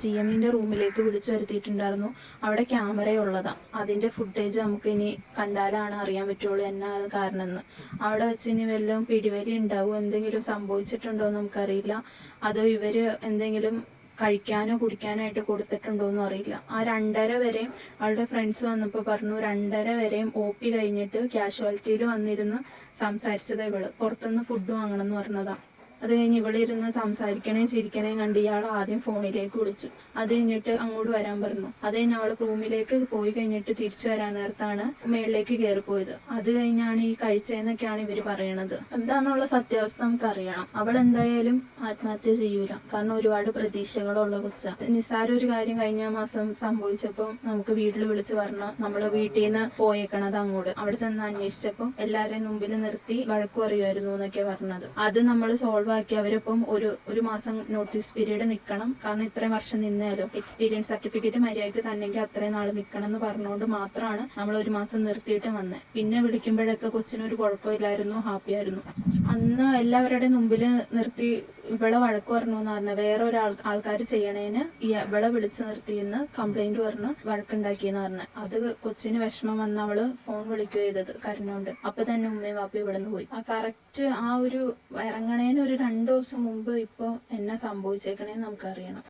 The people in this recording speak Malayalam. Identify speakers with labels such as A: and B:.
A: ജി എമ്മിന്റെ റൂമിലേക്ക് വിളിച്ചു വരുത്തിയിട്ടുണ്ടായിരുന്നു. അവിടെ ക്യാമറ ഉള്ളതാ. അതിന്റെ ഫുട്ടേജ് നമുക്ക് ഇനി കണ്ടാലാണ് അറിയാൻ പറ്റുള്ളൂ എന്നാ അത് കാരണം എന്ന് അവിടെ വെച്ച് ഇനി വല്ലതും പിടിവലി ഉണ്ടാവും? എന്തെങ്കിലും സംഭവിച്ചിട്ടുണ്ടോ എന്ന് നമുക്കറിയില്ല. അതോ ഇവർ എന്തെങ്കിലും കഴിക്കാനോ കുടിക്കാനായിട്ട് കൊടുത്തിട്ടുണ്ടോ എന്നും അറിയില്ല. ആ രണ്ടര വരെയും അവളുടെ ഫ്രണ്ട്സ് വന്നപ്പോൾ പറഞ്ഞു രണ്ടര വരെയും ഒ പി കഴിഞ്ഞിട്ട് കാഷ്വാലിറ്റിയിൽ വന്നിരുന്ന് സംസാരിച്ചത് ഇവൾ. പുറത്തുനിന്ന് ഫുഡ് വാങ്ങണം എന്ന് പറഞ്ഞതാ. അത് കഴിഞ്ഞ് ഇവിടെ ഇരുന്ന് സംസാരിക്കണേ ചിരിക്കണേ കണ്ട് ഇയാൾ ആദ്യം ഫോണിലേക്ക് വിളിച്ചു. അത് കഴിഞ്ഞിട്ട് അങ്ങോട്ട് വരാൻ പറഞ്ഞു. അത് കഴിഞ്ഞ് അവൾ റൂമിലേക്ക് പോയി കഴിഞ്ഞിട്ട് തിരിച്ചു വരാൻ നേരത്താണ് മേളിലേക്ക് കയറി പോയത് അത് കഴിഞ്ഞാണ് ഈ കഴിച്ചതെന്നൊക്കെയാണ് ഇവർ പറയണത്. എന്താന്നുള്ള സത്യാവസ്ഥ നമുക്ക് അറിയണം അവൾ എന്തായാലും ആത്മഹത്യ ചെയ്യൂല. കാരണം ഒരുപാട് പ്രതീക്ഷകളുള്ള കൊച്ച. നിസ്സാര ഒരു കാര്യം കഴിഞ്ഞ മാസം സംഭവിച്ചപ്പോൾ നമുക്ക് വീട്ടിൽ വിളിച്ചു പറഞ്ഞു നമ്മൾ വീട്ടിൽ നിന്ന് പോയേക്കണത് അങ്ങോട്ട്. അവിടെ ചെന്ന് അന്വേഷിച്ചപ്പോൾ എല്ലാവരെയും മുമ്പിൽ നിർത്തി വഴക്കു പറയുമായിരുന്നു എന്നൊക്കെ പറഞ്ഞത്. അത് നമ്മൾ സോൾവ് ആക്കി അവരൊപ്പം ഒരു ഒരു മാസം നോട്ടീസ് പീരീഡ് നിൽക്കണം കാരണം ഇത്രയും വർഷം നിന്നാലും എക്സ്പീരിയൻസ് സർട്ടിഫിക്കറ്റ് മര്യാദയ്ക്ക് തന്നെങ്കിൽ അത്രയും നാൾ നിൽക്കണം എന്ന് പറഞ്ഞുകൊണ്ട് മാത്രമാണ് നമ്മൾ ഒരു മാസം നിർത്തിയിട്ട് വന്നത് പിന്നെ വിളിക്കുമ്പോഴൊക്കെ കൊച്ചിനൊരു കുഴപ്പമില്ലായിരുന്നു ഹാപ്പിയായിരുന്നു. അന്ന് എല്ലാവരുടെയും മുമ്പിൽ നിർത്തി ഇവളെ വഴക്ക് പറഞ്ഞു എന്ന് പറഞ്ഞ വേറെ ഒരാൾ ആൾക്കാർ ചെയ്യണേന് ഈ ഇവളെ വിളിച്ചു നിർത്തിയെന്ന് കംപ്ലൈന്റ് പറഞ്ഞു വഴക്കുണ്ടാക്കിയെന്ന് പറഞ്ഞു. അത് കൊച്ചിന് വിഷമം വന്ന് അവൾ ഫോൺ വിളിക്കുക ചെയ്തത് കരഞ്ഞോണ്ട്. അപ്പൊ തന്നെ ഉമ്മയും വാപ്പയും ഇവിടെ നിന്ന് പോയി. ആ കറക്റ്റ് ആ ഒരു ഇറങ്ങണേന് ഒരു രണ്ടു ദിവസം മുമ്പ് ഇപ്പൊ എന്നെ സംഭവിച്ചേക്കണേന്ന് നമുക്കറിയണം.